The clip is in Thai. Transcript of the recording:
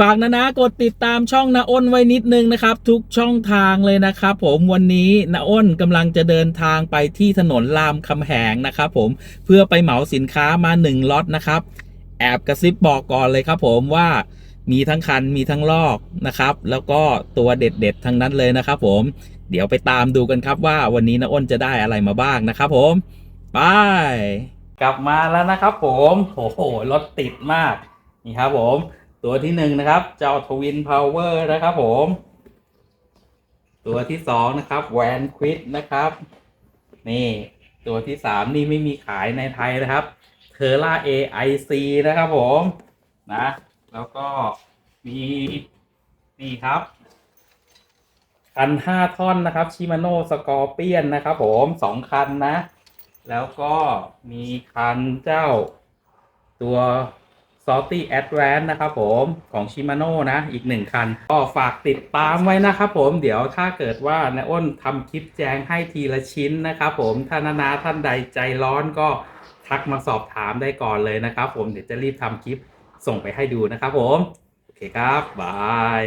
ฝากนะนะกดติดตามช่องนาอ้นไว้นิดนึงนะครับ ทุกช่องทางเลยนะครับ ผมวันนี้นาอ้นกำลังจะเดินทางไปที่ถนนรามคำแหงนะครับ ผมเพื่อไปเหมาสินค้ามา1ล็อตนะครับ แอบกระซิบบอกก่อนเลยครับ ผมว่ามีทั้งคันมีทั้งลอกนะครับ แล้วก็ตัวเด็ดๆทั้งนั้นเลยนะครับ ผมเดี๋ยวไปตามดูกันครับว่าวันนี้นาอ้นจะได้อะไรมาบ้างนะครับ ผมไปกลับมาแล้วนะครับ ผมโอ้โหรถติดมากนี่ครับผม ตัวที่หนึ่งนะครับ เจ้าทวินพาวเวอร์นะครับผม ตัวที่สองนะครับแวนควิดนะครับ นี่ ตัวที่สามนี่ไม่มีขายในไทยนะครับเทอร่า AIC นะครับผมนะ แล้วก็มีนี่ครับคันห้าท่อนนะครับชิมาโน่สกอร์เปียนนะครับผมสองคันนะ แล้วก็มีคันเจ้าตัว Salty Advance นะครับผมของ Shimano นะ อีกหนึ่งคัน ก็ฝากติดตามไว้นะครับผมเดี๋ยวถ้าเกิดว่านาอ้นทำคลิปแจงให้ทีละชิ้นนะครับผมถ้านานาท่านใดใจร้อนก็ทักมาสอบถามได้ก่อนเลยนะครับผมเดี๋ยวจะรีบทำคลิปส่งไปให้ดูนะครับผม โอเคครับบาย